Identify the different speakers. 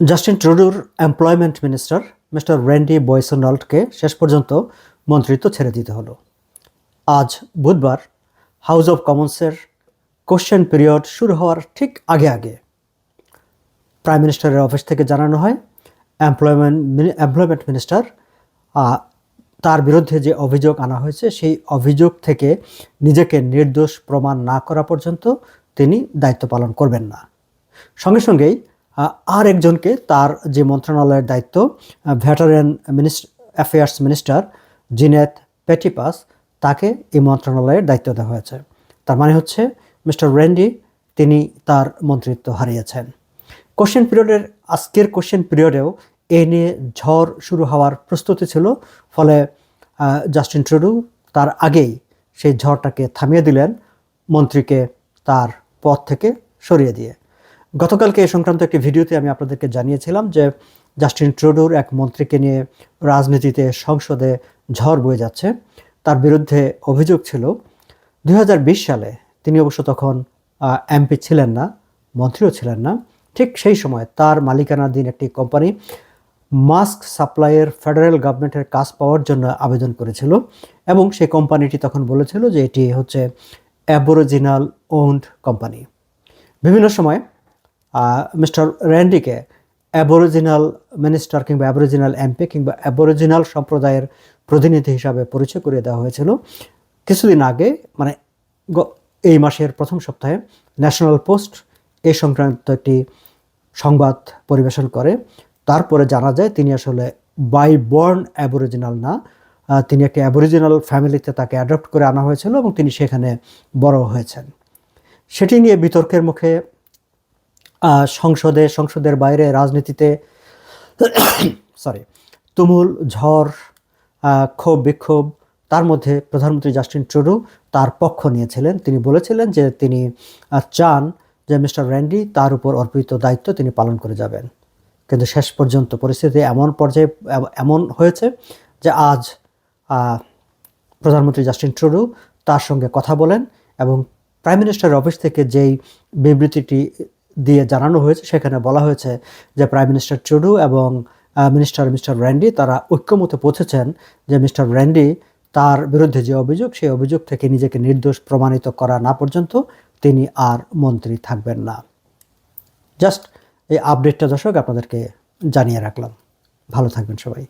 Speaker 1: Justin ট্রুডুর employment minister mister Randy বয়সনল্ডকে শেষ পর্যন্ত মন্ত্রিত্ব ছেড়ে দিতে হলো। আজ বুধবার হাউস অব কমন্সের কোশ্চেন পিরিয়ড শুরু হওয়ার ঠিক আগে আগে প্রাইম মিনিস্টারের অফিস থেকে জানানো হয় এমপ্লয়মেন্ট এমপ্লয়মেন্ট মিনিস্টার তার বিরুদ্ধে যে অভিযোগ আনা হয়েছে, সেই অভিযোগ থেকে নিজেকে নির্দোষ প্রমাণ না করা পর্যন্ত তিনি দায়িত্ব পালন করবেন না। সঙ্গে সঙ্গেই আর একজনকে তার যে মন্ত্রণালয়ের দায়িত্ব veteran ministry affairs minister Ginette Petitpas তাকে এই মন্ত্রণালয়ের দায়িত্ব দেওয়া হয়েছে। তার মানে হচ্ছে মিস্টার রেন্ডি তিনি তার মন্ত্রিত্ব হারিয়েছেন। কোশ্চেন পিরিয়ডের আজকের কোশ্চেন পিরিয়ডেও এ নিয়ে ঝড় শুরু হওয়ার প্রস্তুতি ছিল, ফলে জাস্টিন ট্রুডু তার আগেই সেই ঝড়টাকে থামিয়ে দিলেন, মন্ত্রীকে তার পথ থেকে সরিয়ে দিয়ে। গতকালকে এই সংক্রান্ত একটি ভিডিওতে আমি আপনাদেরকে জানিয়েছিলাম যে জাস্টিন ট্রুডুর এক মন্ত্রীকে নিয়ে রাজনীতিতে সংসদে ঝড় বয়ে যাচ্ছে। তার বিরুদ্ধে অভিযোগ ছিল, দুই হাজার বিশ সালে তিনি অবশ্য তখন এমপি ছিলেন না, মন্ত্রীও ছিলেন না। ঠিক সেই সময় তার মালিকানাধীন একটি কোম্পানি মাস্ক সাপ্লাইয়ের ফেডারেল গভর্নমেন্টের কাজ পাওয়ার জন্য আবেদন করেছিল এবং সেই কোম্পানিটি তখন বলেছিল যে এটি হচ্ছে অ্যাবোরিজিনাল ওন্ড কোম্পানি। বিভিন্ন সময় মিস্টার র্যান্ডিকে অ্যাবরিজিনাল মিনিস্টার কিংবা অ্যাবোরিজিনাল এমপি কিংবা অ্যাবোরিজিনাল সম্প্রদায়ের প্রতিনিধি হিসাবে পরিচয় করিয়ে দেওয়া হয়েছিল। কিছুদিন আগে মানে এই মাসের প্রথম সপ্তাহে ন্যাশনাল পোস্ট এই সংক্রান্ত একটি সংবাদ পরিবেশন করে। তারপরে জানা যায়, তিনি আসলে বাই বর্ন অ্যাবরিজিনাল না। তিনি একটি অ্যাবরিজিনাল ফ্যামিলিতে তাকে অ্যাডপ্ট করে আনা হয়েছিল এবং তিনি সেখানে বড় হয়েছেন। সেটি নিয়ে বিতর্কের মুখে সংসদে, সংসদের বাইরে রাজনীতিতে সরি তুমুল ঝড় ক্ষোভ, বিক্ষোভ, তার মধ্যে প্রধানমন্ত্রী জাস্টিন ট্রুডু তার পক্ষ নিয়েছিলেন। তিনি বলেছিলেন যে তিনি চান যে মিস্টার র্যান্ডি তার উপর অর্পিত দায়িত্ব তিনি পালন করে যাবেন। কিন্তু শেষ পর্যন্ত পরিস্থিতি এমন পর্যায়ে, এমন হয়েছে যে আজ প্রধানমন্ত্রী জাস্টিন ট্রুডু তার সঙ্গে কথা বলেন এবং প্রাইম মিনিস্টার অফিস থেকে যেই বিবৃতিটি দিয়ে জানানো হয়েছে, সেখানে বলা হয়েছে যে প্রাইম মিনিস্টার ট্রুডু এবং মিনিস্টার মিস্টার র্যান্ডি তারা ঐক্যমতে পৌঁছেছেন যে মিস্টার র্যান্ডি তার বিরুদ্ধে যে অভিযোগ, সেই অভিযোগ থেকে নিজেকে নির্দোষ প্রমাণিত করা না পর্যন্ত তিনি আর মন্ত্রী থাকবেন না। জাস্ট এই আপডেটটা দর্শক আপনাদেরকে জানিয়ে রাখলাম। ভালো থাকবেন সবাই।